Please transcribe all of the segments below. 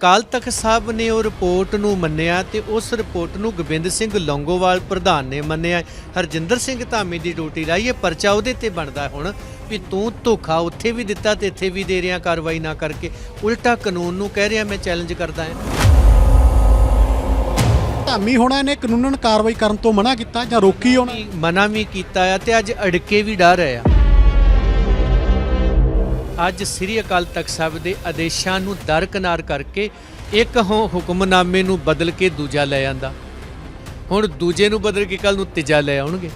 ਅਕਾਲ ਤਖਤ ਸਾਹਿਬ ਨੇ ਉਹ ਰਿਪੋਰਟ ਨੂੰ ਮੰਨਿਆ ਤੇ ਉਸ ਰਿਪੋਰਟ ਨੂੰ ਗੋਬਿੰਦ ਸਿੰਘ ਲੌਂਗੋਵਾਲ ਪ੍ਰਧਾਨ ਨੇ ਮੰਨਿਆ। ਹਰਜਿੰਦਰ ਸਿੰਘ ਧਾਮੀ ਦੀ ਡਿਊਟੀ ਲਾਈ ਇਹ ਪਰਚਾ ਉਹਦੇ ਤੇ ਬਣਦਾ ਹੁਣ ਵੀ ਤੂੰ ਧੋਖਾ ਉੱਥੇ ਵੀ ਦਿੱਤਾ ਤੇ ਇੱਥੇ ਵੀ ਦੇ ਰਿਹਾ ਕਾਰਵਾਈ ਨਾ ਕਰਕੇ। ਉਲਟਾ ਕਾਨੂੰਨ ਨੂੰ ਕਹਿ ਰਿਹਾ ਮੈਂ ਚੈਲੰਜ ਕਰਦਾ ਹਾਂ। ਧਾਮੀ ਹੋਣਾ ਨੇ ਕਾਨੂੰਨਨ ਕਾਰਵਾਈ ਕਰਨ ਤੋਂ ਮਨਾ ਕੀਤਾ ਜਾਂ ਰੋਕੀ ਹੋਣਾ? ਮਨਾ ਵੀ ਕੀਤਾ ਆ ਤੇ ਅੱਜ ਅੜਕੇ ਵੀ ਡਰ ਰਹੇ। ਆ ਅੱਜ ਸ੍ਰੀ ਅਕਾਲ ਤਖਤ ਸਾਹਿਬ ਦੇ ਆਦੇਸ਼ਾਂ ਨੂੰ ਦਰਕਨਾਰ ਕਰਕੇ ਇੱਕ ਹੁ- ਹੁਕਮਨਾਮੇ ਨੂੰ ਬਦਲ ਕੇ ਦੂਜਾ ਲੈ ਆਂਦਾ। ਹੁਣ ਦੂਜੇ ਨੂੰ ਬਦਲ ਕੇ ਕੱਲ ਨੂੰ ਤੀਜਾ ਲੈ ਆਉਣਗੇ।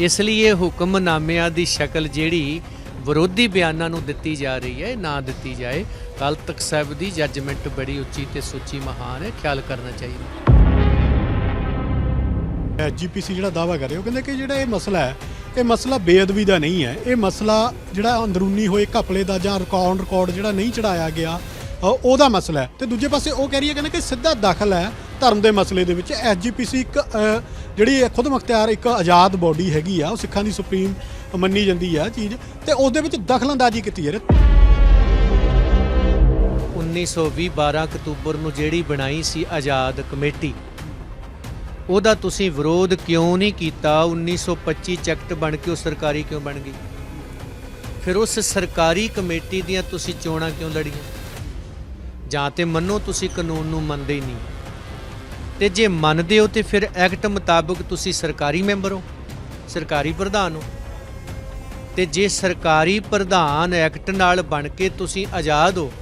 ਇਸ ਲਈ ਇਹ ਹੁਕਮਨਾਮਿਆਂ ਦੀ ਸ਼ਕਲ ਜਿਹੜੀ ਵਿਰੋਧੀ ਬਿਆਨਾਂ ਨੂੰ ਦਿੱਤੀ ਜਾ ਰਹੀ ਹੈ ਨਾ ਦਿੱਤੀ ਜਾਏ। ਕੱਲ ਤਖਤ ਸਾਹਿਬ ਦੀ ਜੱਜਮੈਂਟ ਬੜੀ ਉੱਚੀ ਤੇ ਸੁੱਚੀ ਮਹਾਨ ਹੈ, ਖਿਆਲ ਕਰਨਾ ਚਾਹੀਦਾ। ਜੀਪੀਸੀ ਜਿਹੜਾ ਦਾਵਾ ਕਰ ਰਿਹਾ, ਉਹ ਕਹਿੰਦੇ ਕਿ ਜਿਹੜਾ ਇਹ ਮਸਲਾ ਹੈ ਇਹ ਮਸਲਾ ਬੇਅਦਬੀ ਦਾ ਨਹੀਂ ਹੈ। ਇਹ ਮਸਲਾ ਜਿਹੜਾ ਅੰਦਰੂਨੀ ਹੋਏ ਘਪਲੇ ਦਾ ਜਾਂ ਰਿਕਾਰਡ ਰਿਕਾਰਡ ਜਿਹੜਾ ਨਹੀਂ ਚੜਾਇਆ ਗਿਆ ਉਹਦਾ ਮਸਲਾ ਹੈ। ਤੇ ਦੂਜੇ ਪਾਸੇ ਉਹ ਕਹਿ ਰਹੀ ਹੈ ਕਹਿੰਦੇ ਕਿ ਸਿੱਧਾ ਦਖਲ ਹੈ ਧਰਮ ਦੇ ਮਸਲੇ ਦੇ ਵਿੱਚ। ਐਸਜੀਪੀਸੀ ਇੱਕ ਜਿਹੜੀ ਖੁਦ ਮੁਖਤਿਆਰ ਇੱਕ ਆਜ਼ਾਦ ਬਾਡੀ ਹੈਗੀ ਆ, ਉਹ ਸਿੱਖਾਂ ਦੀ ਸੁਪਰੀਮ ਮੰਨੀ ਜਾਂਦੀ ਆ ਚੀਜ਼। ਤੇ ਉਸ ਦੇ ਵਿੱਚ ਦਖਲਅੰਦਾਜ਼ੀ ਕੀਤੀ ਜਾ ਰਹੀ 1920 12 ਅਕਤੂਬਰ ਨੂੰ ਜਿਹੜੀ ਬਣਾਈ ਸੀ ਆਜ਼ਾਦ ਕਮੇਟੀ ਉਹਦਾ ਤੁਸੀਂ ਵਿਰੋਧ ਕਿਉਂ ਨਹੀਂ ਕੀਤਾ? 1925 ਐਕਟ ਬਣ ਕੇ ਉਹ ਸਰਕਾਰੀ ਕਿਉਂ ਬਣ ਗਈ? ਫਿਰ ਉਸ ਸਰਕਾਰੀ ਕਮੇਟੀ ਦੀਆਂ ਤੁਸੀਂ ਚੋਣਾਂ ਕਿਉਂ ਲੜੀਆਂ? ਜਾਂ ਤੇ ਮੰਨੋ ਤੁਸੀਂ ਕਾਨੂੰਨ ਨੂੰ ਮੰਨਦੇ ਹੀ ਨਹੀਂ। ਤੇ ਜੇ ਮੰਨਦੇ ਹੋ ਤੇ ਫਿਰ ਐਕਟ ਮੁਤਾਬਕ ਤੁਸੀਂ ਸਰਕਾਰੀ ਮੈਂਬਰ ਹੋ, ਸਰਕਾਰੀ ਪ੍ਰਧਾਨ ਹੋ। ਤੇ ਜੇ ਸਰਕਾਰੀ ਪ੍ਰਧਾਨ ਐਕਟ ਨਾਲ ਬਣ ਕੇ ਤੁਸੀਂ ਆਜ਼ਾਦ ਹੋ,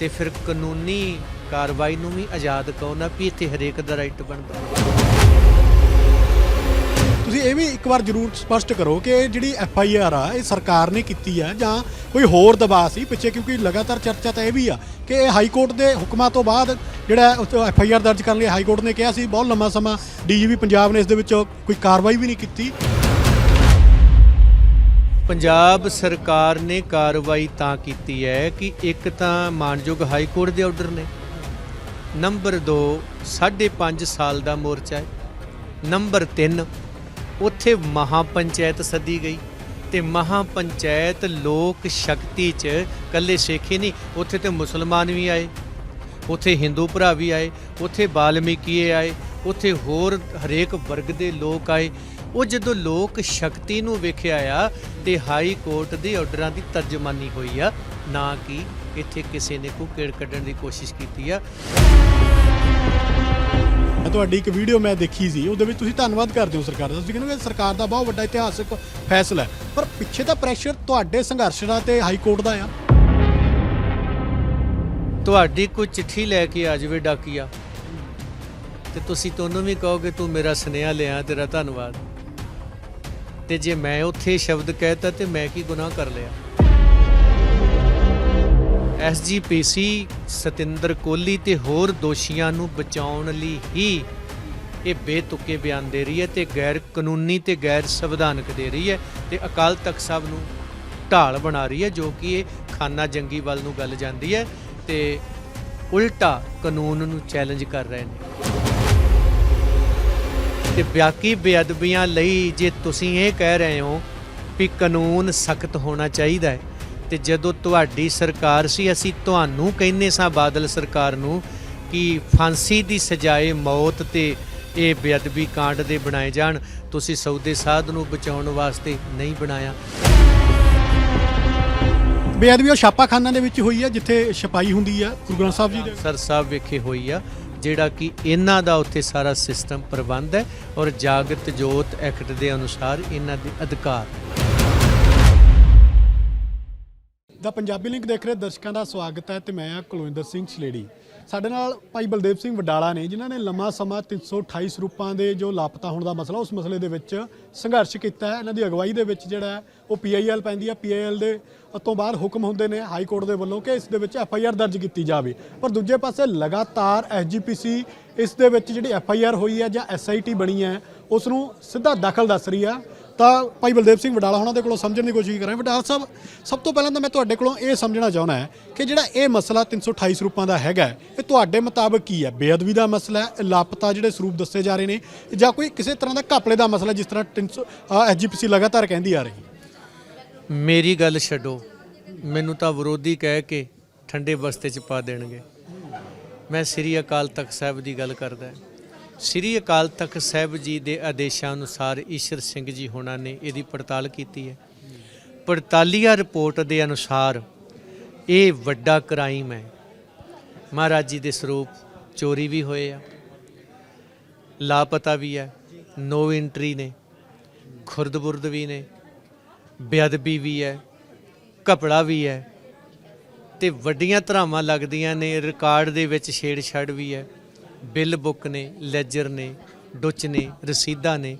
ਤੇ ਫਿਰ ਕਾਨੂੰਨੀ ਕਾਰਵਾਈ ਨੂੰ ਵੀ ਆਜ਼ਾਦ ਕਹੋ, ਨਾ ਵੀ ਇੱਥੇ ਹਰੇਕ ਦਾ ਰਾਈਟ ਬਣਦਾ। ਤੁਸੀਂ ਇਹ ਵੀ ਇੱਕ ਵਾਰ ਜ਼ਰੂਰ ਸਪਸ਼ਟ ਕਰੋ ਕਿ ਇਹ ਜਿਹੜੀ ਐਫ ਆਈ ਆਰ ਆ, ਇਹ ਸਰਕਾਰ ਨੇ ਕੀਤੀ ਆ ਜਾਂ ਕੋਈ ਹੋਰ ਦਬਾਅ ਸੀ ਪਿੱਛੇ? ਕਿਉਂਕਿ ਲਗਾਤਾਰ ਚਰਚਾ ਤਾਂ ਇਹ ਵੀ ਆ ਕਿ ਇਹ ਹਾਈ ਕੋਰਟ ਦੇ ਹੁਕਮਾਂ ਤੋਂ ਬਾਅਦ ਜਿਹੜਾ ਐਫ ਆਈ ਆਰ ਦਰਜ ਕਰਨ ਲਈ ਹਾਈ ਕੋਰਟ ਨੇ ਕਿਹਾ ਸੀ, ਬਹੁਤ ਲੰਮਾ ਸਮਾਂ ਡੀਜੀਪੀ ਪੰਜਾਬ ਨੇ ਇਸ ਦੇ ਵਿੱਚ ਕੋਈ ਕਾਰਵਾਈ ਵੀ ਨਹੀਂ ਕੀਤੀ। ਪੰਜਾਬ ਸਰਕਾਰ ਨੇ ਕਾਰਵਾਈ ਤਾਂ ਕੀਤੀ ਹੈ ਕਿ ਇੱਕ ਤਾਂ ਮਾਨਯੋਗ ਹਾਈ ਕੋਰਟ ਦੇ ਆਰਡਰ ਨੇ। ਨੰਬਰ 2 5.5 ਸਾਲ ਦਾ ਮੋਰਚਾ ਹੈ। ਨੰਬਰ 3 ਉੱਥੇ ਮਹਾਪੰਚਾਇਤ ਸੱਦੀ ਗਈ ਤੇ ਮਹਾਪੰਚਾਇਤ ਲੋਕ ਸ਼ਕਤੀ ਚ ਕੱਲੇ ਸੇਖੀ ਨਹੀਂ, ਉੱਥੇ ਤੇ ਮੁਸਲਮਾਨ ਵੀ ਆਏ, ਉੱਥੇ ਹਿੰਦੂ ਭਰਾ ਵੀ ਆਏ, ਉੱਥੇ ਬਾਲਮੀਕੀਏ ਆਏ, ਉੱਥੇ ਹੋਰ ਹਰੇਕ ਵਰਗ ਦੇ ਲੋਕ ਆਏ। ਉਹ ਜਦੋਂ ਲੋਕ ਸ਼ਕਤੀ ਨੂੰ ਵੇਖਿਆ ਆ ਤੇ ਹਾਈ ਕੋਰਟ ਦੇ ਆਰਡਰਾਂ ਦੀ ਤਰਜਮਾਨੀ ਹੋਈ ਆ, ਨਾ ਕਿ ਇੱਥੇ ਕਿਸੇ ਨੇ ਕੋਈ ਕਿੜ ਕੱਢਣ ਦੀ ਕੋਸ਼ਿਸ਼ ਕੀਤੀ ਆ। ਤੁਹਾਡੀ ਇੱਕ ਵੀਡੀਓ ਮੈਂ ਦੇਖੀ ਸੀ, ਉਹਦੇ ਵਿੱਚ ਤੁਸੀਂ ਧੰਨਵਾਦ ਕਰਦੇ ਹੋ ਸਰਕਾਰ ਦਾ। ਤੁਸੀਂ ਕਹਿੰਦੇ ਹੋ ਸਰਕਾਰ ਦਾ ਬਹੁਤ ਵੱਡਾ ਇਤਿਹਾਸਕ ਫੈਸਲਾ ਹੈ। ਪਰ ਪਿੱਛੇ ਤਾਂ ਪ੍ਰੈਸ਼ਰ ਤੁਹਾਡੇ ਸੰਘਰਸ਼ ਤੇ ਹਾਈ ਕੋਰਟ ਦਾ ਆ। ਤੁਹਾਡੀ ਕੋਈ ਚਿੱਠੀ ਲੈ ਕੇ ਆ ਜਾਵੇ ਡਾਕੀਆ, ਤੇ ਤੁਸੀਂ ਤੁਹਾਨੂੰ ਵੀ ਕਹੋਗੇ, ਤੂੰ ਮੇਰਾ ਸੁਨੇਹਾ ਲਿਆ ਤੇਰਾ ਧੰਨਵਾਦ। ਤੇ ਜੇ ਮੈਂ ਉੱਥੇ ਸ਼ਬਦ ਕਹਿਤਾ ਤੇ ਮੈਂ ਕੀ ਗੁਨਾਹ ਕਰ ਲਿਆ? ਐਸਜੀਪੀਸੀ ਸਤਿੰਦਰ ਕੋਹਲੀ ਤੇ ਹੋਰ ਦੋਸ਼ੀਆਂ ਨੂੰ ਬਚਾਉਣ ਲਈ ਹੀ ਇਹ ਬੇਤੁਕੇ ਬਿਆਨ ਦੇ ਰਹੀ ਹੈ ਤੇ ਗੈਰ ਕਾਨੂੰਨੀ ਤੇ ਗੈਰ ਸੰਵਿਧਾਨਕ ਦੇ ਰਹੀ ਹੈ ਤੇ ਅਕਾਲ ਤਖਤ ਸਾਹਿਬ ਨੂੰ ਢਾਲ ਬਣਾ ਰਹੀ ਹੈ ਜੋ ਕਿ ਇਹ ਖਾਨਾ ਜੰਗੀ ਵੱਲ ਨੂੰ ਗੱਲ ਜਾਂਦੀ ਹੈ ਤੇ ਉਲਟਾ ਕਾਨੂੰਨ ਨੂੰ ਚੈਲੰਜ ਕਰ ਰਹੇ ਨੇ। ਤੇ ਬਾਕੀ ਬੇਅਦਬੀਆਂ ਲਈ ਜੇ ਤੁਸੀਂ ਇਹ ਕਹਿ ਰਹੇ ਹੋ ਵੀ ਕਾਨੂੰਨ ਸਖਤ ਹੋਣਾ ਚਾਹੀਦਾ ਹੈ ਤੇ ਜਦੋਂ ਤੁਹਾਡੀ ਸਰਕਾਰ ਸੀ ਅਸੀਂ ਤੁਹਾਨੂੰ ਕਹਿੰਨੇ ਸਾਂ ਬਾਦਲ ਸਰਕਾਰ ਨੂੰ ਕਿ ਫਾਂਸੀ ਦੀ ਸਜ਼ਾਏ ਮੌਤ ਤੇ ਇਹ ਬੇਅਦਬੀ ਕਾਂਡ ਦੇ ਬਣਾਏ ਜਾਣ। ਤੁਸੀਂ ਸੌਦੇ ਸਾਧ ਨੂੰ ਬਚਾਉਣ ਵਾਸਤੇ ਨਹੀਂ ਬਣਾਇਆ। ਬੇਅਦਬੀ ਉਹ ਛਾਪਾਖਾਨਾ ਦੇ ਵਿੱਚ ਹੋਈ ਹੈ ਜਿੱਥੇ ਛਪਾਈ ਹੁੰਦੀ ਆ। ਗੁਰੂ ਗ੍ਰੰਥ ਸਾਹਿਬ ਜੀ ਦੇ ਸਰ ਸਾਹਿਬ ਵਿਖੇ ਹੋਈ ਆ ਜਿਹੜਾ ਕਿ ਇਹਨਾਂ ਦਾ ਉੱਥੇ ਸਾਰਾ ਸਿਸਟਮ ਪ੍ਰਬੰਧ ਹੈ ਔਰ ਜਾਗਤ ਜੋਤ ਐਕਟ ਦੇ ਅਨੁਸਾਰ ਇਹਨਾਂ ਦੇ ਅਧਿਕਾਰ। ਦਾ ਪੰਜਾਬੀ ਲਿੰਕ ਦੇਖ ਰਹੇ ਦਰਸ਼ਕਾਂ ਦਾ ਸਵਾਗਤ ਹੈ ਤੇ ਮੈਂ ਹਾਂ ਕੁਲਵਿੰਦਰ ਸਿੰਘ ਛਲੇੜੀ। ਸਾਡੇ ਨਾਲ ਭਾਈ ਬਲਦੇਵ ਸਿੰਘ ਵਡਾਲਾ ਨੇ, ਜਿਨ੍ਹਾਂ ਨੇ ਲੰਮਾ ਸਮਾਂ 328 ਸਰੂਪਾਂ ਦੇ ਜੋ ਲਾਪਤਾ ਹੋਣ ਦਾ ਮਸਲਾ ਉਸ ਮਸਲੇ ਦੇ ਵਿੱਚ ਸੰਘਰਸ਼ ਕੀਤਾ ਹੈ। ਇਹਨਾਂ ਦੀ ਅਗਵਾਈ ਦੇ ਵਿੱਚ ਜਿਹੜਾ ਹੈ, ਉਹ ਪੀਆਈਐਲ ਪੈਂਦੀ ਹੈ। ਪੀਆਈਐਲ ਦੇ ਤੋਂ ਬਾਅਦ ਹੁਕਮ ਹੁੰਦੇ ਨੇ ਹਾਈ ਕੋਰਟ ਦੇ ਵੱਲੋਂ ਕਿ ਇਸ ਦੇ ਵਿੱਚ ਐਫਆਈਆਰ ਦਰਜ ਕੀਤੀ ਜਾਵੇ। ਪਰ ਦੂਜੇ ਪਾਸੇ ਲਗਾਤਾਰ ਐਸਜੀਪੀਸੀ ਇਸ ਦੇ ਵਿੱਚ ਜਿਹੜੀ ਐਫਆਈਆਰ ਹੋਈ ਹੈ ਜਾਂ ਐਸਆਈਟੀ ਬਣੀ ਹੈ, ਉਸ ਨੂੰ ਸਿੱਧਾ ਦਖਲ ਦੱਸ ਰਹੀ ਹੈ। ਤਾਂ ਭਾਈ ਬਲਦੇਵ ਸਿੰਘ ਵਡਾਲਾ ਉਹਨਾਂ ਦੇ ਕੋਲੋਂ ਸਮਝਣ ਦੀ ਕੋਸ਼ਿਸ਼ ਕਰਾਂ ਵਡਾਲਾ ਸਾਹਿਬ, ਸਭ ਤੋਂ ਪਹਿਲਾਂ ਤਾਂ ਮੈਂ ਤੁਹਾਡੇ ਕੋਲੋਂ ਇਹ ਸਮਝਣਾ ਚਾਹੁੰਦਾ ਹੈ ਕਿ ਜਿਹੜਾ ਇਹ ਮਸਲਾ 328 ਸਰੂਪਾਂ ਦਾ ਹੈਗਾ ਇਹ ਤੁਹਾਡੇ ਮੁਤਾਬਕ ਕੀ ਹੈ? ਬੇਅਦਬੀ ਦਾ ਮਸਲਾ ਹੈ, ਲਾਪਤਾ ਜਿਹੜੇ ਸਰੂਪ ਦੱਸੇ ਜਾ ਰਹੇ ਨੇ, ਜਾਂ ਕੋਈ ਕਿਸੇ ਤਰ੍ਹਾਂ ਦਾ ਘਪਲੇ ਦਾ ਮਸਲਾ ਜਿਸ ਤਰ੍ਹਾਂ 300 ਐਸਜੀਪੀਸੀ ਲਗਾਤਾਰ ਕਹਿੰਦੀ ਆ ਰਹੀ? ਮੇਰੀ ਗੱਲ ਛੱਡੋ। ਮੈਨੂੰ ਤਾਂ ਵਿਰੋਧੀ ਕਹਿ ਕੇ ਠੰਡੇ ਬਸਤੇ ਚ ਪਾ ਦੇਣਗੇ। ਮੈਂ ਸ੍ਰੀ ਅਕਾਲ ਤਖਤ ਸਾਹਿਬ ਦੀ ਗੱਲ ਕਰਦਾ ਸ੍ਰੀ ਅਕਾਲ ਤਖਤ ਸਾਹਿਬ ਜੀ ਦੇ ਆਦੇਸ਼ਾਂ ਅਨੁਸਾਰ ਈਸ਼ਰ ਸਿੰਘ ਜੀ ਹੋਣਾ ਨੇ ਇਹਦੀ ਪੜਤਾਲ ਕੀਤੀ ਹੈ। ਪੜਤਾਲੀਆ ਰਿਪੋਰਟ ਦੇ ਅਨੁਸਾਰ ਇਹ ਵੱਡਾ ਕ੍ਰਾਈਮ ਹੈ। ਮਹਾਰਾਜ ਜੀ ਦੇ ਸਰੂਪ ਚੋਰੀ ਵੀ ਹੋਏ ਆ। ਲਾਪਤਾ ਵੀ ਹੈ। ਨੋ ਐਂਟਰੀ ਨੇ। ਖੁਰਦਬੁਰਦ ਵੀ ਨੇ। ਬੇਅਦਬੀ ਵੀ ਹੈ। ਕਪੜਾ ਵੀ ਹੈ। ਤੇ ਵੱਡੀਆਂ ਧਰਾਵਾਂ ਲੱਗਦੀਆਂ ਨੇ। ਰਿਕਾਰਡ ਦੇ ਵਿੱਚ ਛੇੜਛਾੜ ਵੀ ਹੈ। ਬਿੱਲ ਬੁੱਕ ਨੇ ਲੈਜਰ ਨੇ, ਡੁੱਚ ਨੇ, ਰਸੀਦਾਂ ਨੇ।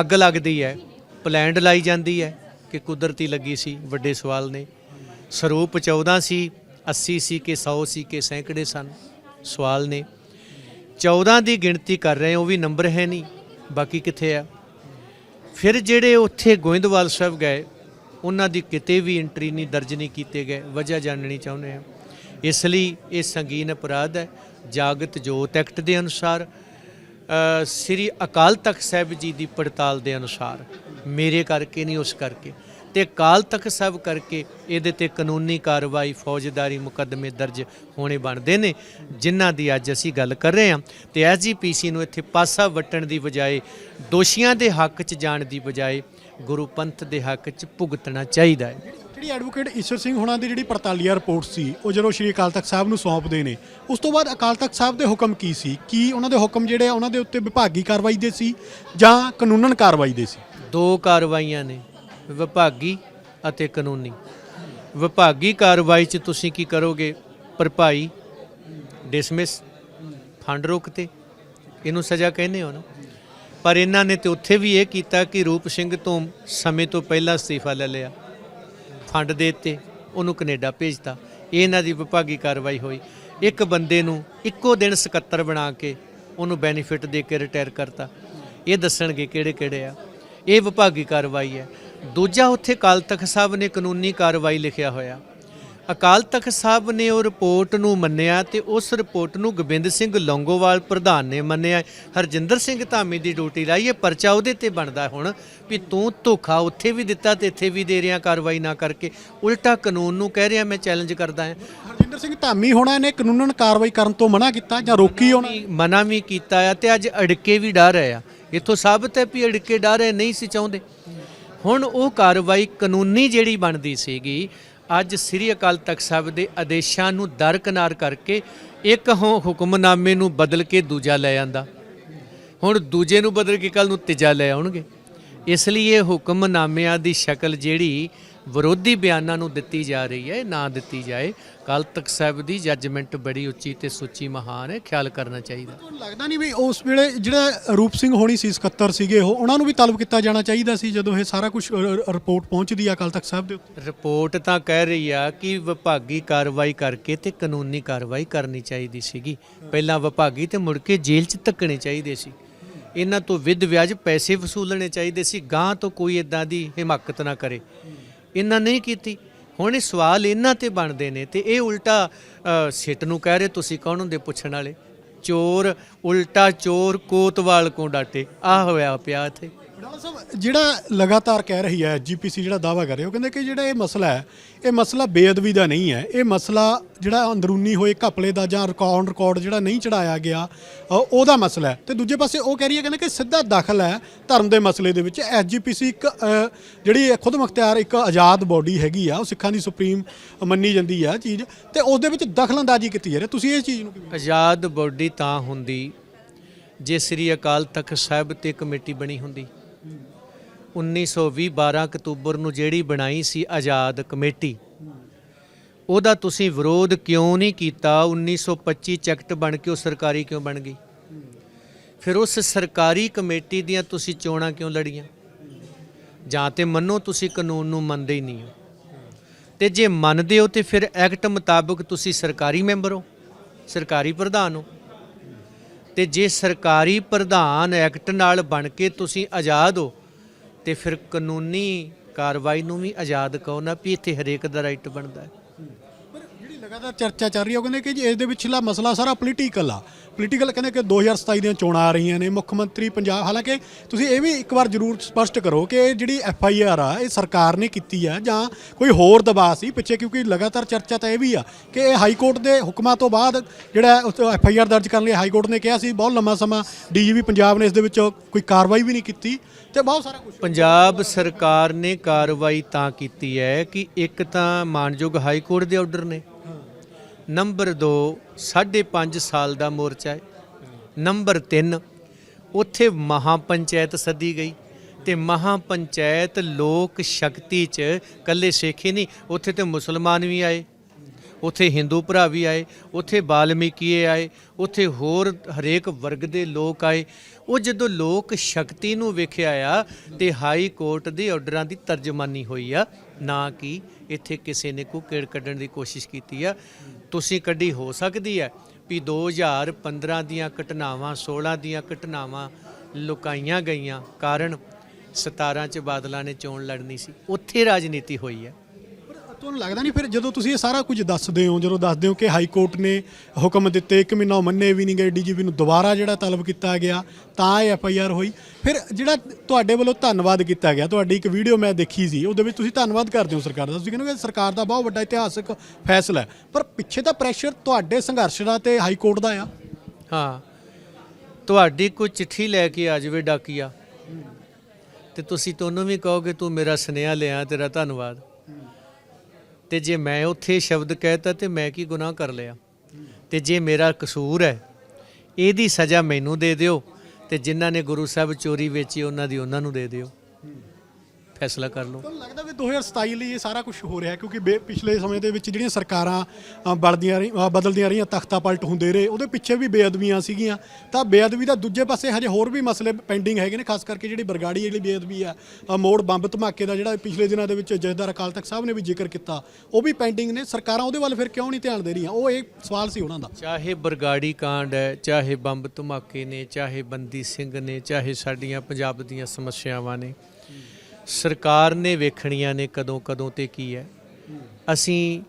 ਅੱਗ ਲੱਗਦੀ ਹੈ, ਪਲੈਂਡ ਲਾਈ ਜਾਂਦੀ ਹੈ ਕਿ ਕੁਦਰਤੀ ਲੱਗੀ ਸੀ, ਵੱਡੇ ਸਵਾਲ ਨੇ। ਸਰੂਪ 14 ਸੀ 80 ਸੀ ਕਿ 100 ਸੀ ਕਿ ਸੈਂਕੜੇ ਸਨ, ਸਵਾਲ ਨੇ। 14 ਦੀ ਗਿਣਤੀ ਕਰ ਰਹੇ ਉਹ ਵੀ ਨੰਬਰ ਹੈ ਨਹੀਂ, ਬਾਕੀ ਕਿੱਥੇ ਆ? ਫਿਰ ਜਿਹੜੇ ਉੱਥੇ ਗੋਇੰਦਵਾਲ ਸਾਹਿਬ ਗਏ, ਉਹਨਾਂ ਦੀ ਕਿਤੇ ਵੀ ਐਂਟਰੀ ਨਹੀਂ, ਦਰਜ ਨਹੀਂ ਕੀਤੇ ਗਏ, ਵਜ੍ਹਾ ਜਾਣਨੀ ਚਾਹੁੰਦੇ ਆ ਇਸ ਲਈ ਇਹ ਸੰਗੀਨ ਅਪਰਾਧ ਹੈ ਜਾਗਤ ਜੋਤ ਐਕਟ ਦੇ ਅਨੁਸਾਰ ਸ੍ਰੀ ਅਕਾਲ ਤਖਤ ਸਾਹਿਬ ਜੀ ਦੀ ਪੜਤਾਲ ਦੇ ਅਨੁਸਾਰ, ਮੇਰੇ ਕਰਕੇ ਨਹੀਂ ਉਸ ਕਰਕੇ, ਤੇ ਅਕਾਲ ਤਖਤ ਸਾਹਿਬ ਕਰਕੇ ਇਹਦੇ ਤੇ ਕਾਨੂੰਨੀ ਕਾਰਵਾਈ, ਫੌਜਦਾਰੀ ਮੁਕੱਦਮੇ ਦਰਜ ਹੋਣੇ ਬਣਦੇ ਨੇ, ਜਿਨ੍ਹਾਂ ਦੀ ਅੱਜ ਅਸੀਂ ਗੱਲ ਕਰ ਰਹੇ ਹਾਂ। ਤੇ ਐਸਜੀਪੀਸੀ ਨੂੰ ਇੱਥੇ ਪਾਸਾ ਵਟਣ ਦੀ ਬਜਾਏ, ਦੋਸ਼ੀਆਂ ਦੇ ਹੱਕ 'ਚ ਜਾਣ ਦੀ ਬਜਾਏ ਗੁਰੂ ਪੰਥ ਦੇ ਹੱਕ 'ਚ ਭੁਗਤਣਾ ਚਾਹੀਦਾ ਹੈ। ਜਿਹੜੀ ਐਡਵੋਕੇਟ ਈਸ਼ਰ ਸਿੰਘ ਹੋਣਾ ਦੀ ਜਿਹੜੀ ਪੜਤਾਲੀਆ ਰਿਪੋਰਟ ਸੀ, ਉਹ ਜਦੋਂ ਸ਼੍ਰੀ ਅਕਾਲ ਤਖਤ ਸਾਹਿਬ ਨੂੰ ਸੌਂਪਦੇ ਨੇ, ਉਸ ਤੋਂ ਬਾਅਦ ਅਕਾਲ ਤਖਤ ਸਾਹਿਬ ਦੇ ਹੁਕਮ ਕੀ ਸੀ? ਕੀ ਉਹਨਾਂ ਦੇ ਹੁਕਮ ਜਿਹੜੇ ਆ, ਉਹਨਾਂ ਦੇ ਉੱਤੇ ਵਿਭਾਗੀ ਕਾਰਵਾਈ ਦੇ ਸੀ ਜਾਂ ਕਾਨੂੰਨਨ ਕਾਰਵਾਈ ਦੇ ਸੀ? ਦੋ ਕਾਰਵਾਈਆਂ ਨੇ, ਵਿਭਾਗੀ ਅਤੇ ਕਾਨੂੰਨੀ। ਵਿਭਾਗੀ ਕਾਰਵਾਈ 'ਚ ਤੁਸੀਂ ਕੀ ਕਰੋਗੇ? ਭਰਪਾਈ ਡਿਸਮਿਸ ਫੰਡ ਰੋਕਤੇ। ਇਹਨੂੰ ਸਜ਼ਾ ਕਹਿੰਦੇ ਹੋ ਨਾ। ਪਰ ਇਹਨਾਂ ਨੇ ਤੇ ਉੱਥੇ ਵੀ ਇਹ ਕੀਤਾ ਕਿ ਰੂਪ ਸਿੰਘ ਤੋਂ ਸਮੇਂ ਤੋਂ ਪਹਿਲਾਂ ਅਸਤੀਫਾ ਲੈ ਲਿਆ। ਫੰਡ ਦੇ ਦਿੱਤੇ, ਉਹਨੂੰ ਕੈਨੇਡਾ ਭੇਜਤਾ। ਇਹ ਇਹਨਾਂ ਦੀ ਵਿਭਾਗੀ ਕਾਰਵਾਈ ਹੋਈ। ਇੱਕ ਬੰਦੇ ਨੂੰ ਇੱਕੋ ਦਿਨ ਸਕੱਤਰ ਬਣਾ ਕੇ ਉਹਨੂੰ ਬੈਨੀਫਿਟ ਦੇ ਕੇ ਰਿਟਾਇਰ ਕਰਤਾ। ਇਹ ਦੱਸਣਗੇ ਕਿਹੜੇ ਕਿਹੜੇ ਆ। ਇਹ ਵਿਭਾਗੀ ਕਾਰਵਾਈ ਹੈ। ਦੂਜਾ, ਉੱਥੇ ਕਾਲ ਤਖਤ ਸਾਹਿਬ ਨੇ ਕਾਨੂੰਨੀ ਕਾਰਵਾਈ ਲਿਖਿਆ ਹੋਇਆ। ਅਕਾਲ ਤਖਤ ਸਾਹਿਬ ਨੇ ਉਹ ਰਿਪੋਰਟ ਨੂੰ ਮੰਨਿਆ ਤੇ ਉਸ ਰਿਪੋਰਟ ਨੂੰ ਗੋਬਿੰਦ ਸਿੰਘ ਲੌਂਗੋਵਾਲ ਪ੍ਰਧਾਨ ਨੇ ਮੰਨਿਆ। ਹਰਜਿੰਦਰ ਸਿੰਘ ਧਾਮੀ ਦੀ ਡਿਊਟੀ ਲਾਈ ਇਹ ਪਰਚਾ ਉਹਦੇ ਤੇ ਬਣਦਾ ਹੁਣ ਵੀ ਤੂੰ ਧੋਖਾ ਉੱਥੇ ਵੀ ਦਿੱਤਾ ਤੇ ਇੱਥੇ ਵੀ ਦੇ ਰਿਹਾ ਕਾਰਵਾਈ ਨਾ ਕਰਕੇ। ਉਲਟਾ ਕਾਨੂੰਨ ਨੂੰ ਕਹਿ ਰਿਹਾ ਮੈਂ ਚੈਲੰਜ ਕਰਦਾ ਹਾਂ। ਹਰਜਿੰਦਰ ਸਿੰਘ ਧਾਮੀ ਹੋਣਾ ਨੇ ਕਾਨੂੰਨਨ ਕਾਰਵਾਈ ਕਰਨ ਤੋਂ ਮਨਾ ਕੀਤਾ ਜਾਂ ਰੋਕੀ ਵੀ ਮਨਾ ਵੀ ਕੀਤਾ ਆ ਤੇ ਅੱਜ ਅੜਕੇ ਵੀ ਡਰ ਰਹੇ ਆ। ਇਥੋਂ ਸਾਬਤ ਹੈ ਵੀ ਅੜਕੇ ਡਰ ਰਹੇ ਨਹੀਂ ਸੀ ਚਾਹੁੰਦੇ। ਹੁਣ ਉਹ ਕਾਰਵਾਈ ਕਾਨੂੰਨੀ ਜਿਹੜੀ ਬਣਦੀ ਸੀਗੀ ਅੱਜ ਸ੍ਰੀ ਅਕਾਲ ਤਖਤ ਸਾਹਿਬ ਦੇ ਆਦੇਸ਼ਾਂ ਨੂੰ ਦਰਕਨਾਰ ਕਰਕੇ ਇੱਕ ਹੁ- ਹੁਕਮਨਾਮੇ ਨੂੰ ਬਦਲ ਕੇ ਦੂਜਾ ਲੈ ਆਂਦਾ। ਹੁਣ ਦੂਜੇ ਨੂੰ ਬਦਲ ਕੇ ਕੱਲ ਨੂੰ ਤੀਜਾ ਲੈ ਆਉਣਗੇ। ਇਸ ਲਈ ਇਹ ਹੁਕਮਨਾਮਿਆਂ ਦੀ ਸ਼ਕਲ ਜਿਹੜੀ ਵਿਰੋਧੀ ਬਿਆਨਾਂ ਨੂੰ ਦਿੱਤੀ ਜਾ ਰਹੀ ਹੈ ਨਾ ਦਿੱਤੀ ਜਾਏ। ਕੱਲ ਤੱਕ ਸਾਹਿਬ ਦੀ ਜੱਜਮੈਂਟ ਬੜੀ ਉੱਚੀ ਤੇ ਸੁੱਚੀ ਮਹਾਨ ਹੈ ਖਿਆਲ ਕਰਨਾ ਚਾਹੀਦਾ। ਤੁਹਾਨੂੰ ਲੱਗਦਾ ਨਹੀਂ ਵੀ ਉਸ ਵੇਲੇ ਜਿਹੜਾ ਰੂਪ ਸਿੰਘ ਹੋਣੀ ਸੀ ਸਕੱਤਰ ਸੀਗੇ ਉਹ ਉਹਨਾਂ ਨੂੰ ਵੀ ਤਲਬ ਕੀਤਾ ਜਾਣਾ ਚਾਹੀਦਾ ਸੀ ਜਦੋਂ ਇਹ ਸਾਰਾ ਕੁਝ ਰਿਪੋਰਟ ਪਹੁੰਚਦੀ ਆ ਅਕਾਲ ਤਖਤ ਸਾਹਿਬ ਦੇ ਉੱਤੇ? ਰਿਪੋਰਟ ਤਾਂ ਕਹਿ ਰਹੀ ਆ ਕਿ ਵਿਭਾਗੀ ਕਾਰਵਾਈ ਕਰਕੇ ਤੇ ਕਾਨੂੰਨੀ ਕਾਰਵਾਈ ਕਰਨੀ ਚਾਹੀਦੀ ਸੀਗੀ। ਪਹਿਲਾਂ ਵਿਭਾਗੀ ਤੇ ਮੁੜ ਕੇ ਜੇਲ੍ਹ 'ਚ ਧੱਕਣੇ ਚਾਹੀਦੇ ਸੀ। ਇਹਨਾਂ ਤੋਂ ਵਿਦ ਵਿਆਜ ਪੈਸੇ ਵਸੂਲਣੇ ਚਾਹੀਦੇ ਸੀ। ਗਾਂ ਤੋਂ ਕੋਈ ਇਦਾਂ ਦੀ ਹਿਮਾਕਤ ਨਾ ਕਰੇ। ਇਹਨਾਂ ਨਹੀਂ ਕੀਤੀ। ਹੁਣ ਇਹ ਸਵਾਲ ਇਹਨਾਂ ਤੇ ਬਣਦੇ ਨੇ ਤੇ ਇਹ ਉਲਟਾ ਸਿੱਟ ਨੂੰ ਕਹਿ ਰਹੇ ਤੁਸੀਂ ਕੌਣ ਹੁੰਦੇ ਪੁੱਛਣ ਵਾਲੇ? ਚੋਰ, ਉਲਟਾ ਚੋਰ ਕੋਤਵਾਲ ਕੋ ਡਾਟੇ। ਆ ਹੋਇਆ ਪਿਆ ਇੱਥੇ। ਡਾਲਾ ਸਾਹਿਬ ਜਿਹੜਾ ਲਗਾਤਾਰ ਕਹਿ ਰਹੀ ਹੈ ਜੀਪੀਸੀ ਜਿਹੜਾ ਦਾਵਾ ਕਰ ਰਿਹਾ ਉਹ ਕਹਿੰਦੇ ਕਿ ਜਿਹੜਾ ਇਹ ਮਸਲਾ ਹੈ ਇਹ ਮਸਲਾ ਬੇਅਦਬੀ ਦਾ ਨਹੀਂ ਹੈ। ਇਹ ਮਸਲਾ ਜਿਹੜਾ ਅੰਦਰੂਨੀ ਹੋਏ ਘਪਲੇ ਦਾ ਜਾਂ ਰਿਕਾਰਡ ਰਿਕਾਰਡ ਜਿਹੜਾ ਨਹੀਂ ਚੜਾਇਆ ਗਿਆ ਅ, ਉਹਦਾ ਮਸਲਾ ਹੈ। ਤੇ ਦੂਜੇ ਪਾਸੇ ਉਹ ਕਹਿ ਰਹੀ ਹੈ ਕਹਿੰਦੇ ਕਿ ਸਿੱਧਾ ਦਖਲ ਹੈ ਧਰਮ ਦੇ ਮਸਲੇ ਦੇ ਵਿੱਚ। ਐਸਜੀਪੀਸੀ ਇੱਕ ਅ, ਜਿਹੜੀ ਖੁਦ ਮੁਖਤਿਆਰ ਇੱਕ ਆਜ਼ਾਦ ਬੋਡੀ ਹੈਗੀ ਆ ਉਹ ਸਿੱਖਾਂ ਦੀ ਸੁਪਰੀਮ ਮੰਨੀ ਜਾਂਦੀ ਆ ਚੀਜ਼। ਤੇ ਉਸ ਦੇ ਵਿੱਚ ਦਖਲਅੰਦਾਜ਼ੀ ਕੀਤੀ ਜਾ ਰਹੀ ਹੈ। ਤੁਸੀਂ ਇਸ ਚੀਜ਼ ਨੂੰ ਕਿਵੇਂ ਆਜ਼ਾਦ ਬੋਡੀ ਤਾਂ ਹੁੰਦੀ ਜੇ ਸ੍ਰੀ ਅਕਾਲ ਤਖਤ ਸਾਹਿਬ ਤੇ ਕਮੇਟੀ ਬਣੀ ਹੁੰਦੀ। 1920 12 ਅਕਤੂਬਰ ਨੂੰ ਜਿਹੜੀ ਬਣਾਈ ਸੀ ਆਜ਼ਾਦ ਕਮੇਟੀ। ਉਹਦਾ ਤੁਸੀਂ ਵਿਰੋਧ ਕਿਉਂ ਨਹੀਂ ਕੀਤਾ? 1925 ਚੈਕਟ ਬਣ ਕੇ ਉਹ ਸਰਕਾਰੀ ਕਿਉਂ ਬਣ ਗਈ? ਫਿਰ ਉਸ ਸਰਕਾਰੀ ਕਮੇਟੀ ਦੀਆਂ ਤੁਸੀਂ ਚੋਣਾਂ ਕਿਉਂ ਲੜੀਆਂ? ਜਾਂ ਤੇ ਮੰਨੋ ਤੁਸੀਂ ਕਾਨੂੰਨ ਨੂੰ ਮੰਨਦੇ ਹੀ ਨਹੀਂ ਹੋ। ਤੇ ਜੇ ਮੰਨਦੇ ਹੋ ਤੇ ਫਿਰ ਐਕਟ ਮੁਤਾਬਕ ਤੁਸੀਂ ਸਰਕਾਰੀ ਮੈਂਬਰ ਹੋ, ਸਰਕਾਰੀ ਪ੍ਰਧਾਨ ਹੋ। ਤੇ ਜੇ ਸਰਕਾਰੀ ਪ੍ਰਧਾਨ ਐਕਟ ਨਾਲ ਬਣ ਕੇ ਤੁਸੀਂ ਆਜ਼ਾਦ ਹੋ ਤੇ ਫਿਰ ਕਾਨੂੰਨੀ ਕਾਰਵਾਈ ਨੂੰ ਵੀ ਆਜ਼ਾਦ ਕਹੋ ਨਾ ਵੀ ਇੱਥੇ ਹਰੇਕ ਦਾ ਰਾਈਟ ਬਣਦਾ ਹੈ। ਲਗਾਤਾਰ ਚਰਚਾ ਚੱਲ ਰਹੀ ਹੈ। ਉਹ ਕਹਿੰਦੇ ਕਿ ਜੀ ਇਸ ਦੇ ਪਿਛਲਾ ਮਸਲਾ ਸਾਰਾ ਪੋਲੀਟੀਕਲ ਆ। ਪੋਲੀਟੀਕਲ ਕਹਿੰਦੇ ਕਿ 2027 ਦੀਆਂ ਚੋਣਾਂ ਆ ਰਹੀਆਂ ਨੇ। ਮੁੱਖ ਮੰਤਰੀ ਪੰਜਾਬ, ਹਾਲਾਂਕਿ ਤੁਸੀਂ ਇਹ ਵੀ ਇੱਕ ਵਾਰ ਜ਼ਰੂਰ ਸਪਸ਼ਟ ਕਰੋ ਕਿ ਇਹ ਜਿਹੜੀ ਐਫ ਆਈ ਆਰ ਆ, ਇਹ ਸਰਕਾਰ ਨੇ ਕੀਤੀ ਆ ਜਾਂ ਕੋਈ ਹੋਰ ਦਬਾਅ ਸੀ ਪਿੱਛੇ? ਕਿਉਂਕਿ ਲਗਾਤਾਰ ਚਰਚਾ ਤਾਂ ਇਹ ਵੀ ਆ ਕਿ ਇਹ ਹਾਈ ਕੋਰਟ ਦੇ ਹੁਕਮਾਂ ਤੋਂ ਬਾਅਦ ਜਿਹੜਾ ਐਫ ਆਈ ਆਰ ਦਰਜ ਕਰਨ ਲਈ ਹਾਈ ਕੋਰਟ ਨੇ ਕਿਹਾ ਸੀ, ਬਹੁਤ ਲੰਮਾ ਸਮਾਂ ਡੀਜੀਪੀ ਪੰਜਾਬ ਨੇ ਇਸ ਦੇ ਵਿੱਚ ਕੋਈ ਕਾਰਵਾਈ ਵੀ ਨਹੀਂ ਕੀਤੀ ਤੇ ਬਹੁਤ ਸਾਰਾ ਕੁਝ ਪੰਜਾਬ ਸਰਕਾਰ ਨੇ ਕਾਰਵਾਈ ਤਾਂ ਕੀਤੀ ਹੈ ਕਿ ਇੱਕ ਤਾਂ ਮਾਨਯੋਗ ਹਾਈ ਕੋਰਟ ਦੇ ਆਰਡਰ ਨੇ। ਨੰਬਰ 2 5.5 ਸਾਲ ਦਾ ਮੋਰਚਾ ਹੈ। ਨੰਬਰ 3 ਉੱਥੇ ਮਹਾਪੰਚਾਇਤ ਸੱਦੀ ਗਈ ਤੇ ਮਹਾਪੰਚਾਇਤ ਲੋਕ ਸ਼ਕਤੀ ਚ ਕੱਲੇ ਹੀ ਨਹੀਂ, ਉੱਥੇ ਤੇ ਮੁਸਲਮਾਨ ਵੀ ਆਏ, ਉੱਥੇ ਹਿੰਦੂ ਭਰਾ ਵੀ ਆਏ, ਉੱਥੇ ਬਾਲਮੀਕੀਏ ਆਏ, ਉੱਥੇ ਹੋਰ ਹਰੇਕ ਵਰਗ ਦੇ ਲੋਕ ਆਏ। ਉਹ ਜਦੋਂ ਲੋਕ ਸ਼ਕਤੀ ਨੂੰ ਵੇਖਿਆ ਆ ਤੇ ਹਾਈ ਕੋਰਟ ਦੇ ਆਰਡਰਾਂ ਦੀ ਤਰਜਮਾਨੀ ਹੋਈ ਆ, ਨਾ ਕਿ ਇੱਥੇ ਕਿਸੇ ਨੇ ਕੋਈ ਕਿੜ ਕੱਢਣ ਦੀ ਕੋਸ਼ਿਸ਼ ਕੀਤੀ ਆ। ਤੁਸੀਂ ਕੱਢੀ ਹੋ ਸਕਦੀ ਹੈ ਵੀ 2015 ਦੀਆਂ ਘਟਨਾਵਾਂ 16 ਦੀਆਂ ਘਟਨਾਵਾਂ ਲੁਕਾਈਆਂ ਗਈਆਂ। ਕਾਰਨ 17 ਚ ਬਾਦਲਾਂ ਨੇ ਚੋਣ ਲੜਨੀ ਸੀ। ਉੱਥੇ ਰਾਜਨੀਤੀ ਹੋਈ ਹੈ। ਤੁਹਾਨੂੰ ਲੱਗਦਾ ਨਹੀਂ? ਫਿਰ ਜਦੋਂ ਤੁਸੀਂ ਇਹ ਸਾਰਾ ਕੁਝ ਦੱਸਦੇ ਹੋ, ਜਦੋਂ ਦੱਸਦੇ ਹੋ ਕਿ ਹਾਈ ਕੋਰਟ ਨੇ ਹੁਕਮ ਦਿੱਤੇ ਇੱਕ ਮਹੀਨਾ ਉਹ ਮੰਨੇ ਵੀ ਨਹੀਂ ਗਏ ਡੀਜੀਪੀ ਨੂੰ ਦੁਬਾਰਾ ਜਿਹੜਾ ਤਲਬ ਕੀਤਾ ਗਿਆ, ਤਾਂ ਇਹ ਐਫ ਆਈ ਆਰ ਹੋਈ। ਫਿਰ ਜਿਹੜਾ ਤੁਹਾਡੇ ਵੱਲੋਂ ਧੰਨਵਾਦ ਕੀਤਾ ਗਿਆ, ਤੁਹਾਡੀ ਇੱਕ ਵੀਡੀਓ ਮੈਂ ਦੇਖੀ ਸੀ, ਉਹਦੇ ਵਿੱਚ ਤੁਸੀਂ ਧੰਨਵਾਦ ਕਰਦੇ ਹੋ ਸਰਕਾਰ ਦਾ। ਤੁਸੀਂ ਕਹਿੰਦੇ ਹੋ ਕਿ ਸਰਕਾਰ ਦਾ ਬਹੁਤ ਵੱਡਾ ਇਤਿਹਾਸਕ ਫੈਸਲਾ ਹੈ। ਪਰ ਪਿੱਛੇ ਤਾਂ ਪ੍ਰੈਸ਼ਰ ਤੁਹਾਡੇ ਸੰਘਰਸ਼ ਦਾ ਤੇ ਹਾਈ ਕੋਰਟ ਦਾ ਆ। ਹਾਂ। ਤੁਹਾਡੀ ਕੋਈ ਚਿੱਠੀ ਲੈ ਕੇ ਆ ਜਾਵੇ ਡਾਕੀਆ, ਤੇ ਤੁਸੀਂ ਤੁਹਾਨੂੰ ਵੀ ਕਹੋਗੇ, ਤੂੰ ਮੇਰਾ ਸੁਨੇਹਾ ਲਿਆ ਤੇਰਾ ਧੰਨਵਾਦ। ਤੇ ਜੇ ਮੈਂ ਉੱਥੇ ਸ਼ਬਦ ਕਹਿਤਾ ਤੇ ਮੈਂ ਕੀ ਗੁਨਾਹ ਕਰ ਲਿਆ? ਤੇ ਜੇ ਮੇਰਾ ਕਸੂਰ ਹੈ, ਇਹਦੀ ਸਜ਼ਾ ਮੈਨੂੰ ਦੇ ਦਿਓ ਤੇ ਜਿਨ੍ਹਾਂ ਨੇ ਗੁਰੂ ਸਾਹਿਬ ਚੋਰੀ ਵੇਚੀ, ਉਹਨਾਂ ਦੀ ਉਹਨਾਂ ਨੂੰ ਦੇ ਦਿਓ। ਫੈਸਲਾ ਕਰ ਲਓ। ਤੁਹਾਨੂੰ ਲੱਗਦਾ ਵੀ 2027 ਲਈ ਇਹ ਸਾਰਾ ਕੁਝ ਹੋ ਰਿਹਾ ਕਿਉਂਕਿ ਬੇ- ਪਿਛਲੇ ਸਮੇਂ ਦੇ ਵਿੱਚ ਜਿਹੜੀਆਂ ਸਰਕਾਰਾਂ ਅ, ਬਲਦੀਆਂ ਰਹੀ- ਅ, ਬਦਲਦੀਆਂ ਰਹੀਆਂ ਤਖਤਾ ਪਲਟ ਹੁੰਦੇ ਰਹੇ ਉਹਦੇ ਪਿੱਛੇ ਵੀ ਬੇਅਦਬੀਆਂ ਸੀਗੀਆਂ। ਤਾਂ ਬੇਅਦਬੀ ਦਾ ਦੂਜੇ ਪਾਸੇ ਹਜੇ ਹੋਰ ਵੀ ਮਸਲੇ ਪੈਂਡਿੰਗ ਹੈਗੇ ਨੇ ਖਾਸ ਕਰਕੇ ਜਿਹੜੀ ਬਰਗਾੜੀ ਜਿਹੜੀ ਬੇਅਦਬੀ ਆ ਅ, ਮੋੜ ਬੰਬ ਧਮਾਕੇ ਦਾ ਜਿਹੜਾ ਪਿਛਲੇ ਦਿਨਾਂ ਦੇ ਵਿੱਚ ਜਥੇਦਾਰ ਅਕਾਲ ਤਖਤ ਸਾਹਿਬ ਨੇ ਵੀ ਜ਼ਿਕਰ ਕੀਤਾ ਉਹ ਵੀ ਪੈਂਡਿੰਗ ਨੇ। ਸਰਕਾਰਾਂ ਉਹਦੇ ਵੱਲ ਫਿਰ ਕਿਉਂ ਨਹੀਂ ਧਿਆਨ ਦੇ ਰਹੀਆਂ? ਉਹ ਇਹ ਸਵਾਲ ਸੀ ਉਹਨਾਂ ਦਾ। ਚਾਹੇ ਬਰਗਾੜੀ ਕਾਂਡ ਹੈ ਚਾਹੇ ਬੰਬ ਧਮਾਕੇ ਨੇ ਚਾਹੇ ਬੰਦੀ ਸਿੰਘ ਨੇ ਚਾਹੇ ਸਾਡੀਆਂ ਪੰਜਾਬ ਦੀਆਂ ਸਮੱਸਿਆਵਾਂ ਨੇ ਸਰਕਾਰ ਨੇ ਵੇਖਣੀਆਂ ਨੇ ਕਦੋਂ ਕਦੋਂ ਤੇ ਕੀ ਹੈ। ਅਸੀਂ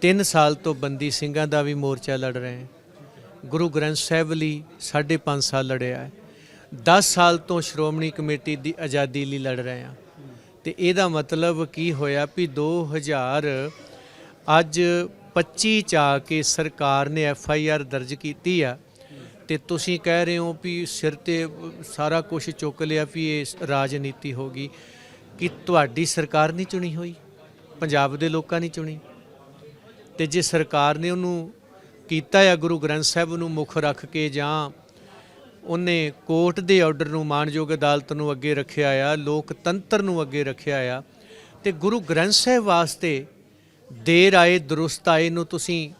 3 ਸਾਲ ਤੋਂ ਬੰਦੀ ਸਿੰਘਾਂ ਦਾ ਵੀ ਮੋਰਚਾ ਲੜ ਰਹੇ ਹਾਂ। ਗੁਰੂ ਗ੍ਰੰਥ ਸਾਹਿਬ ਲਈ 5.5 ਸਾਲ ਲੜਿਆ ਹੈ। 10 ਸਾਲ ਤੋਂ ਸ਼੍ਰੋਮਣੀ ਕਮੇਟੀ ਦੀ ਆਜ਼ਾਦੀ ਲਈ ਲੜ ਰਹੇ ਹਾਂ। ਤੇ ਇਹਦਾ ਮਤਲਬ ਕੀ ਹੋਇਆ ਵੀ 2000 ਅੱਜ 25 ਚ ਆ ਕੇ ਸਰਕਾਰ ਨੇ ਐਫ ਆਈ ਆਰ ਦਰਜ ਕੀਤੀ ਆ। ਤੇ ਤੁਸੀਂ ਕਹਿ ਰਹੇ ਹੋ ਵੀ ਸਿਰ ਤੇ ਸਾਰਾ ਕੁਝ ਚੁੱਕ ਲਿਆ ਵੀ ਇਹ ਰਾਜਨੀਤੀ ਹੋ ਗਈ। ਕਿ ਤੁਹਾਡੀ ਸਰਕਾਰ ਨਹੀਂ ਚੁਣੀ ਹੋਈ, ਪੰਜਾਬ ਦੇ ਲੋਕਾਂ ਨੇ ਚੁਣੀ। ਤੇ ਜੇ ਸਰਕਾਰ ਨੇ ਉਹਨੂੰ ਕੀਤਾ ਆ ਗੁਰੂ ਗ੍ਰੰਥ ਸਾਹਿਬ ਨੂੰ ਮੁੱਖ ਰੱਖ ਕੇ ਜਾਂ ਉਹਨੇ ਕੋਰਟ ਦੇ ਆਰਡਰ ਨੂੰ ਮਾਨਯੋਗ ਅਦਾਲਤ ਨੂੰ ਅੱਗੇ ਰੱਖਿਆ ਆ, ਲੋਕਤੰਤਰ ਨੂੰ ਅੱਗੇ ਰੱਖਿਆ ਆ, ਤੇ ਗੁਰੂ ਗ੍ਰੰਥ ਸਾਹਿਬ ਵਾਸਤੇ ਦੇਰ ਆਏ, ਦਰੁਸਤ ਆਏ ਨੂੰ ਤੁਸੀਂ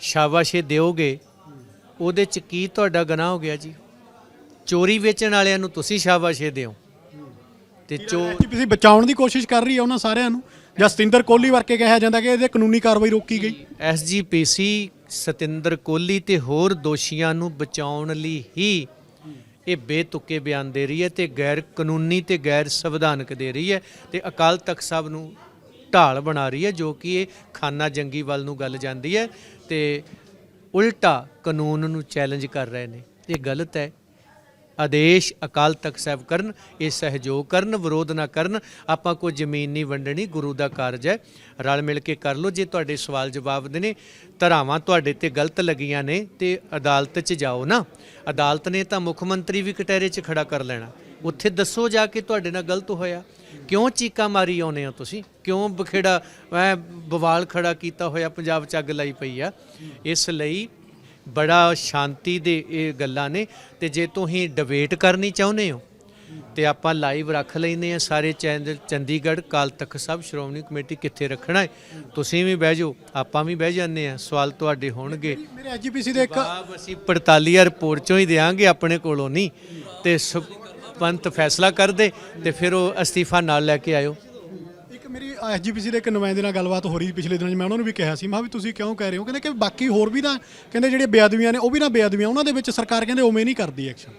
ਸ਼ਾਬਾਸ਼ੇ ਦਿਓਗੇ, ਉਹਦੇ ਚ ਕੀ ਤੁਹਾਡਾ ਗੁਨਾਹ ਹੋ ਗਿਆ ਜੀ? ਚੋਰੀ ਵੇਚਣ ਵਾਲਿਆਂ ਨੂੰ ਤੁਸੀਂ ਸ਼ਾਬਾਸ਼ੇ ਦਿਓ। ਤੇ ਚੋ ਐਜੀਪੀਸੀ ਬਚਾਉਣ ਦੀ ਕੋਸ਼ਿਸ਼ ਕਰ ਰਹੀ ਹੈ ਉਹਨਾਂ ਸਾਰਿਆਂ ਨੂੰ? ਜਾਂ ਸਤਿੰਦਰ ਕੋਹਲੀ ਵਰਕੇ ਕਿਹਾ ਜਾਂਦਾ ਕਿ ਇਹਦੇ ਕਾਨੂੰਨੀ ਕਾਰਵਾਈ ਰੋਕੀ ਗਈ? ਐਸਜੀਪੀਸੀ ਸਤਿੰਦਰ ਕੋਹਲੀ ਤੇ ਹੋਰ ਦੋਸ਼ੀਆਂ ਨੂੰ ਬਚਾਉਣ ਲਈ ਹੀ ਇਹ ਬੇਤੁਕੇ ਬਿਆਨ ਦੇ ਰਹੀ ਹੈ ਤੇ ਗੈਰ ਕਾਨੂੰਨੀ ਤੇ ਗੈਰ ਸੰਵਿਧਾਨਕ ਦੇ ਰਹੀ ਹੈ ਤੇ ਅਕਾਲ ਤਖਤ ਸਾਹਿਬ ਨੂੰ ਢਾਲ ਬਣਾ ਰਹੀ ਹੈ ਜੋ ਕਿ ਇਹ ਖਾਨਾ ਜੰਗੀ ਵੱਲ ਨੂੰ ਗੱਲ ਜਾਂਦੀ ਹੈ ਤੇ ਉਲਟਾ ਕਾਨੂੰਨ ਨੂੰ ਚੈਲੰਜ ਕਰ ਰਹੇ ਨੇ। ਇਹ ਗਲਤ ਹੈ। ਆਦੇਸ਼ ਅਕਾਲ ਤਖਤ ਸਾਹਿਬ ਕਰਨ, ਇਹ ਸਹਿਯੋਗ ਕਰਨ, ਵਿਰੋਧ ਨਾ ਕਰਨ, ਆਪਾਂ ਕੋਈ ਜ਼ਮੀਨ ਨਹੀਂ ਵੰਡਣੀ, ਗੁਰੂ ਦਾ ਕਾਰਜ ਹੈ। ਰਲ ਮਿਲ ਕੇ ਕਰ ਲਓ, ਜੇ ਤੁਹਾਡੇ ਸਵਾਲ ਜਵਾਬ ਦੇ ਨੇ, ਧਰਾਵਾਂ ਤੁਹਾਡੇ ਤੇ ਗਲਤ ਲੱਗੀਆਂ ਨੇ, ਤੇ ਅਦਾਲਤ 'ਚ ਜਾਓ ਨਾ। ਅਦਾਲਤ ਨੇ ਤਾਂ ਮੁੱਖ ਮੰਤਰੀ ਵੀ ਕਟਹਿਰੇ 'ਚ ਖੜਾ ਕਰ ਲੈਣਾ। ਉੱਥੇ ਦੱਸੋ ਜਾ ਕੇ ਤੁਹਾਡੇ ਨਾਲ ਗਲਤ ਹੋਇਆ। ਕਿਉਂ ਚੀਕਾ ਮਾਰੀ ਆਉਨੇ ਹੋ ਤੁਸੀਂ? ਕਿਉਂ ਬਖੇੜਾ ਬਵਾਲ ਖੜਾ ਕੀਤਾ ਹੋਇਆ, ਪੰਜਾਬ 'ਚ ਅੱਗ ਲਾਈ ਪਈ ਆ? ਇਸ ਲਈ ਬੜਾ ਸ਼ਾਂਤੀ ਦੇ ਇਹ ਗੱਲਾਂ ਨੇ ਤੇ ਜੇ ਤੁਸੀਂ ਡਿਬੇਟ ਕਰਨੀ ਚਾਹੁੰਦੇ ਹੋ ਤੇ ਆਪਾਂ ਲਾਈਵ ਰੱਖ ਲੈਨੇ ਆ ਸਾਰੇ ਚੈਨਲ ਚੰਡੀਗੜ੍ਹ ਕਾਲ ਤਖਤ ਸਾਹਿਬ ਸ਼੍ਰੋਮਣੀ ਕਮੇਟੀ ਕਿੱਥੇ ਰੱਖਣਾ ਹੈ ਤੁਸੀਂ ਵੀ ਬਹਿ ਜਾਓ ਆਪਾਂ ਵੀ ਬਹਿ ਜਾਂਦੇ ਆ ਸਵਾਲ ਤੁਹਾਡੇ ਹੋਣਗੇ। ਮੇਰੇ ਐਜੀਪੀਸੀ ਦੇ ਇੱਕ ਜਵਾਬ ਅਸੀਂ 45 ਰਿਪੋਰਟ ਚੋਂ ਹੀ ਦੇਾਂਗੇ ਆਪਣੇ ਕੋਲੋਂ ਨਹੀਂ ਤੇ ਸ- ਪੰਤ ਫੈਸਲਾ ਕਰ ਦੇ ਤੇ ਫਿਰ ਉਹ ਅਸਤੀਫਾ ਨਾਲ ਲੈ ਕੇ ਆਇਓ। ਮੇਰੀ ਐਸਜੀਪੀਸੀ ਦੇ ਇੱਕ ਨੁਮਾਇੰਦੇ ਨਾਲ ਗੱਲਬਾਤ ਹੋ ਰਹੀ ਪਿਛਲੇ ਦਿਨਾਂ 'ਚ, ਮੈਂ ਉਹਨਾਂ ਨੂੰ ਵੀ ਕਿਹਾ ਸੀ, ਮੈਂ ਵੀ ਤੁਸੀਂ ਕਿਉਂ ਕਹਿ ਰਹੇ ਹੋ? ਕਹਿੰਦੇ ਕਿ ਬਾਕੀ ਹੋਰ ਵੀ ਨਾ ਕਹਿੰਦੇ ਜਿਹੜੇ ਬੇਅਦਬੀਆਂ ਨੇ, ਉਹ ਵੀ ਨਾ ਬੇਅਦਬੀਆਂ, ਉਹਨਾਂ ਦੇ ਵਿੱਚ ਸਰਕਾਰ ਕਹਿੰਦੇ ਉਵੇਂ ਨਹੀਂ ਕਰਦੀ ਐਕਸ਼ਨ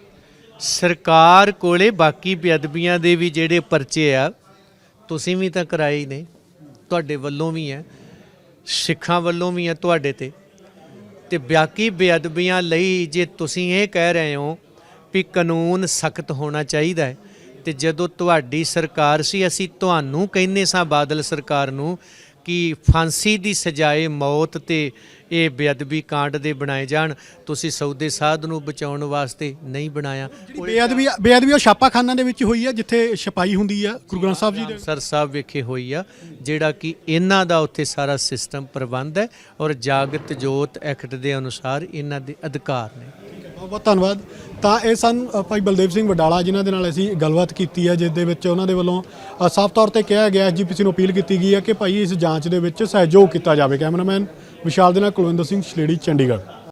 ਸਰਕਾਰ ਕੋਲੇ ਬਾਕੀ ਬੇਅਦਬੀਆਂ ਦੇ ਵੀ ਜਿਹੜੇ ਪਰਚੇ ਆ, ਤੁਸੀਂ ਵੀ ਤਾਂ ਕਰਾਏ ਨੇ, ਤੁਹਾਡੇ ਵੱਲੋਂ ਵੀ ਹੈ, ਸਿੱਖਾਂ ਵੱਲੋਂ ਵੀ ਹੈ ਤੁਹਾਡੇ ਤੇ। ਤੇ ਬਾਕੀ ਬੇਅਦਬੀਆਂ ਲਈ ਜੇ ਤੁਸੀਂ ਇਹ ਕਹਿ ਰਹੇ ਹੋ ਵੀ ਕਾਨੂੰਨ ਸਖਤ ਹੋਣਾ ਚਾਹੀਦਾ ਹੈ ਤੇ ਜਦੋਂ ਤੁਹਾਡੀ ਸਰਕਾਰ ਸੀ ਅਸੀਂ ਤੁਹਾਨੂੰ ਕਹਿੰਨੇ ਸਾਂ ਬਾਦਲ ਸਰਕਾਰ ਨੂੰ ਕਿ ਫਾਂਸੀ ਦੀ ਸਜ਼ਾਏ ਮੌਤ ਤੇ ਇਹ ਬੇਅਦਬੀ ਕਾਂਡ ਦੇ ਬਣਾਏ ਜਾਣ। ਤੁਸੀਂ ਸੌਦੇ ਸਾਧ ਨੂੰ ਬਚਾਉਣ ਵਾਸਤੇ ਨਹੀਂ ਬਣਾਇਆ। ਬੇਅਦਬੀ ਬੇਅਦਬੀ ਉਹ ਛਾਪਾਖਾਨਾ ਦੇ ਵਿੱਚ ਹੋਈ ਆ ਜਿੱਥੇ ਛਪਾਈ ਹੁੰਦੀ ਆ ਗੁਰੂ ਗ੍ਰੰਥ ਸਾਹਿਬ ਜੀ ਦੇ। ਸਰ ਸਾਹਿਬ ਵੇਖੇ ਹੋਈ ਆ ਜਿਹੜਾ ਕਿ ਇਹਨਾਂ ਦਾ ਉੱਥੇ ਸਾਰਾ ਸਿਸਟਮ ਪ੍ਰਬੰਧ ਹੈ ਔਰ ਜਾਗਤ ਜੋਤ ਐਕਟ ਦੇ ਅਨੁਸਾਰ ਇਹਨਾਂ ਦੇ ਅਧਿਕਾਰ ਨੇ। ਬਹੁਤ ਬਹੁਤ ਧੰਨਵਾਦ। ਤਾਂ ਇਹ ਸਨ ਭਾਈ ਬਲਦੇਵ ਸਿੰਘ ਵਡਾਲਾ ਜਿਨ੍ਹਾਂ ਦੇ ਨਾਲ ਅਸੀਂ ਗੱਲਬਾਤ ਕੀਤੀ ਹੈ, ਜਿਸ ਦੇ ਵਿੱਚ ਉਹਨਾਂ ਦੇ ਵੱਲੋਂ ਸਾਫ਼ ਤੌਰ ਤੇ ਕਿਹਾ ਗਿਆ ਐਸਜੀਪੀਸੀ ਨੂੰ ਅਪੀਲ ਕੀਤੀ ਗਈ ਹੈ ਕਿ ਭਾਈ ਇਸ ਜਾਂਚ ਦੇ ਵਿੱਚ ਸਹਿਯੋਗ ਕੀਤਾ ਜਾਵੇ। ਕੈਮਰਾਮੈਨ ਵਿਸ਼ਾਲ ਦੇ ਨਾਲ ਕੁਲਵਿੰਦਰ ਸਿੰਘ ਛਲੇੜੀ ਚੰਡੀਗੜ੍ਹ।